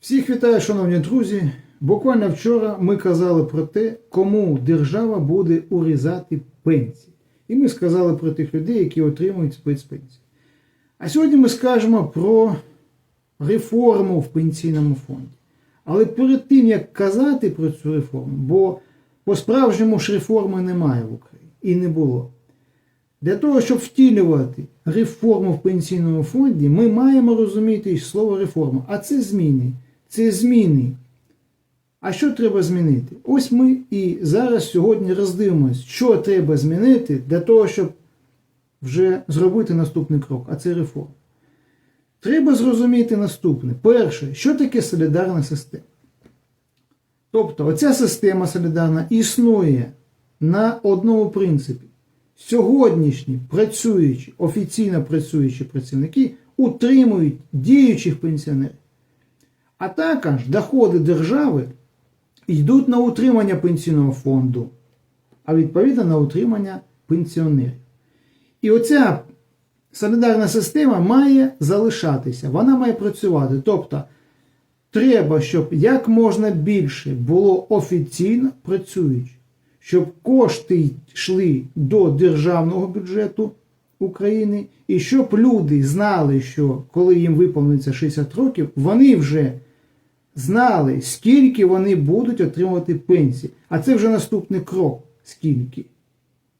Всіх вітаю, шановні друзі. Буквально вчора ми казали про те, кому держава буде урізати пенсії. І ми сказали про тих людей, які отримують спецпенсії. А сьогодні ми скажемо про реформу в пенсійному фонді. Але перед тим, як казати про цю реформу, бо по-справжньому ж реформи немає в Україні і не було. Для того, щоб втілювати реформу в пенсійному фонді, ми маємо розуміти слово реформа. А це зміни. Це зміни. А що треба змінити? Ось ми і зараз сьогодні роздивимось, що треба змінити для того, щоб вже зробити наступний крок, а це реформа. Треба зрозуміти наступне. Перше, що таке солідарна система? Тобто, оця система солідарна існує на одному принципі. Сьогоднішні працюючі, офіційно працюючі працівники утримують діючих пенсіонерів. А також доходи держави йдуть на утримання пенсійного фонду, а відповідно на утримання пенсіонерів. І оця солідарна система має залишатися, вона має працювати. Тобто, треба, щоб як можна більше було офіційно працюючих, щоб кошти йшли до державного бюджету України, і щоб люди знали, що коли їм виповниться 60 років, вони вже знали, скільки вони будуть отримувати пенсії. А це вже наступний крок. Скільки.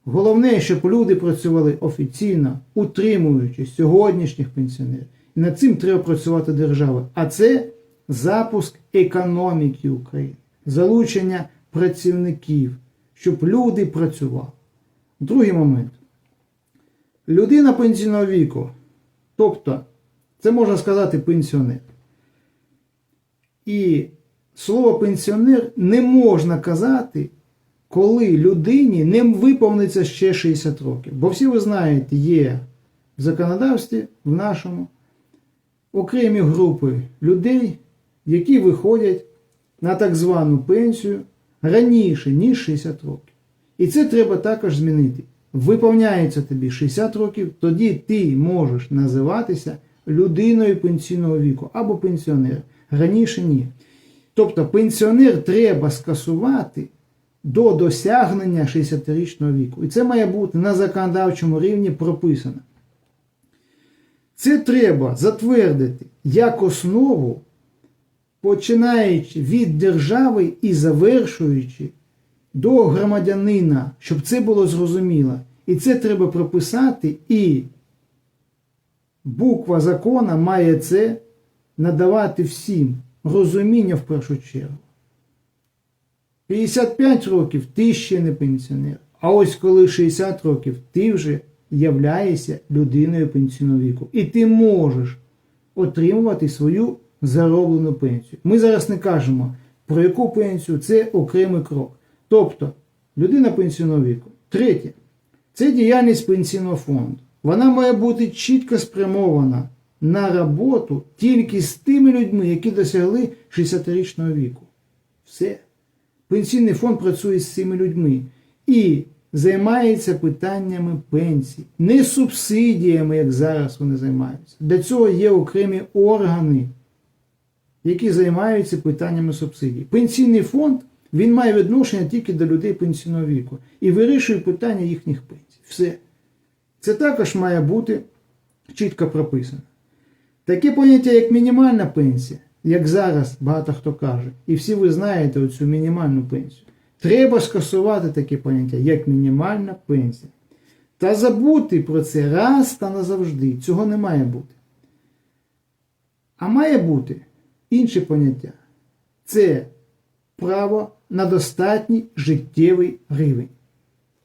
Головне, щоб люди працювали офіційно, утримуючи сьогоднішніх пенсіонерів. І над цим треба працювати держава. А це запуск економіки України, залучення працівників, щоб люди працювали. Другий момент. Людина пенсійного віку, тобто, це можна сказати пенсіонер. І слово пенсіонер не можна казати, коли людині не виповниться ще 60 років. Бо всі ви знаєте, є в законодавстві в нашому окремі групи людей, які виходять на так звану пенсію раніше, ніж 60 років. І це треба також змінити. Виповняється тобі 60 років, тоді ти можеш називатися людиною пенсійного віку або пенсіонером. Раніше ні. Тобто пенсіонер треба скасувати до досягнення 60-річного віку. І це має бути на законодавчому рівні прописано. Це треба затвердити як основу, починаючи від держави і завершуючи до громадянина, щоб це було зрозуміло. І це треба прописати, і буква закона має це надавати всім розуміння в першу чергу. 55 років ти ще не пенсіонер. А ось коли 60 років ти вже являєшся людиною пенсійного віку. І ти можеш отримувати свою зароблену пенсію. Ми зараз не кажемо, про яку пенсію це окремий крок. Тобто, людина пенсійного віку. Третє, це діяльність пенсійного фонду. Вона має бути чітко спрямована на роботу тільки з тими людьми, які досягли 60-річного віку. Все. Пенсійний фонд працює з цими людьми і займається питаннями пенсій, не субсидіями, як зараз вони займаються. Для цього є окремі органи, які займаються питаннями субсидій. Пенсійний фонд він має відношення тільки до людей пенсійного віку і вирішує питання їхніх пенсій. Все. Це також має бути чітко прописано. Таке поняття, як мінімальна пенсія, як зараз багато хто каже, і всі ви знаєте оцю мінімальну пенсію. Треба скасувати таке поняття, як мінімальна пенсія. Та забути про це раз та назавжди. Цього не має бути. А має бути інше поняття. Це право на достатній життєвий рівень.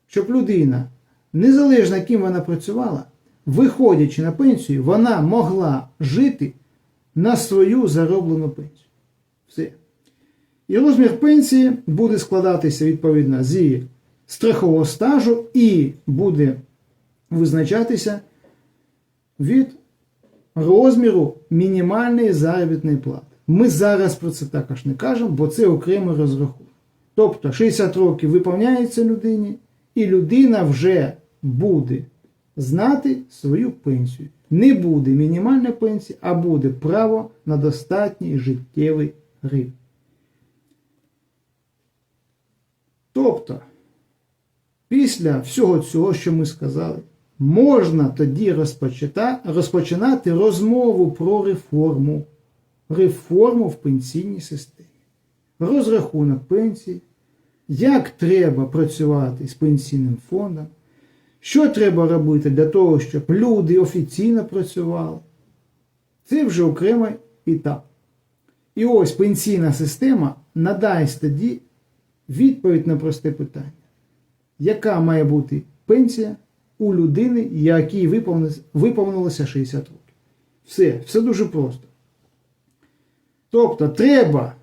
Щоб людина, незалежно ким вона працювала, виходячи на пенсію, вона могла жити на свою зароблену пенсію. Все. І розмір пенсії буде складатися відповідно зі страхового стажу і буде визначатися від розміру мінімальної заробітної плати. Ми зараз про це також не кажемо, бо це окремий розрахунок. Тобто 60 років виповняється людині, і людина вже буде знати свою пенсію. Не буде мінімальної пенсії, а буде право на достатній життєвий рівень. Тобто, після всього цього, що ми сказали, можна тоді розпочинати розмову про реформу. Реформу в пенсійній системі. Розрахунок пенсії, як треба працювати з пенсійним фондом, що треба робити для того, щоб люди офіційно працювали. Це вже окремий етап. І ось пенсійна система надасть тоді відповідь на просте питання. Яка має бути пенсія у людини, якій виповнилося 60 років? Все, все дуже просто. Тобто треба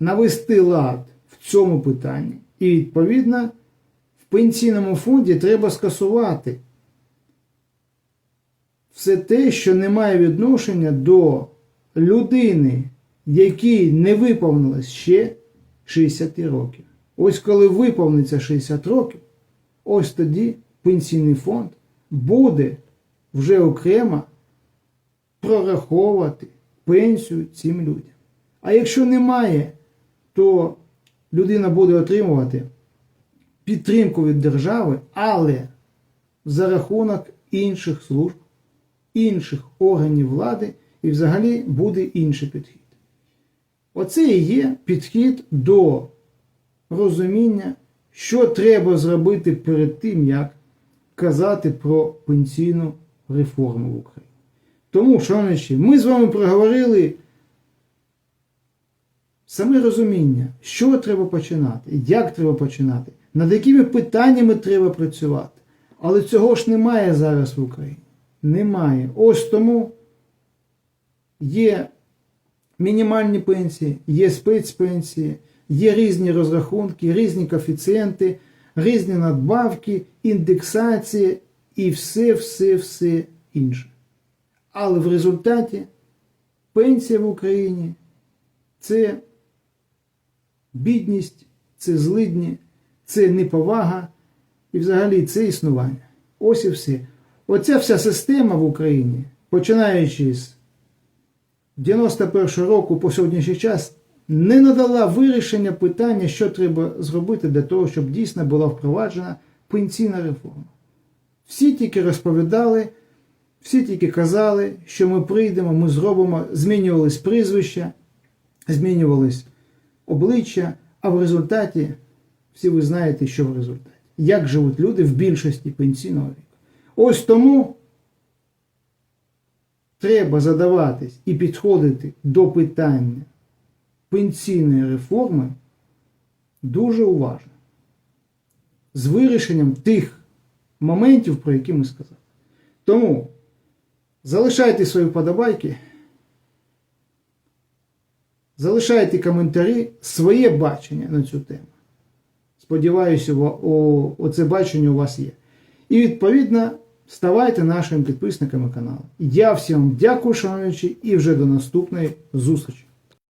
навести лад в цьому питанні. І відповідно пенсійному фонді треба скасувати все те, що не має відношення до людини, якій не виповнилось ще 60 років. Ось коли виповниться 60 років, ось тоді пенсійний фонд буде вже окремо прораховувати пенсію цим людям. А якщо немає, то людина буде отримувати підтримку від держави, але за рахунок інших служб, інших органів влади і взагалі буде інший підхід. Оце і є підхід до розуміння, що треба зробити перед тим, як казати про пенсійну реформу в Україні. Тому, шановні, ми з вами проговорили саме розуміння, що треба починати, як треба починати, над якими питаннями треба працювати. Але цього ж немає зараз в Україні. Немає. Ось тому є мінімальні пенсії, є спецпенсії, є різні розрахунки, різні коефіцієнти, різні надбавки, індексації і все, все, все інше. Але в результаті пенсія в Україні це бідність, це злидні, це неповага і взагалі це існування. Ось і все. Оця вся система в Україні, починаючи з 91 року по сьогоднішній час, не надала вирішення питання, що треба зробити для того, щоб дійсно була впроваджена пенсійна реформа. Всі тільки розповідали, всі тільки казали, що ми прийдемо, ми зробимо, змінювались прізвища, змінювались обличчя, а в результаті, всі ви знаєте, що в результаті. Як живуть люди в більшості пенсійного віку. Ось тому треба задаватись і підходити до питання пенсійної реформи дуже уважно. З вирішенням тих моментів, про які ми сказали. Тому залишайте свої вподобайки, залишайте коментарі, своє бачення на цю тему. Сподіваюся, оце бачення у вас є. І відповідно ставайте нашими підписниками каналу. Я всім дякую, шановні, і вже до наступної зустрічі.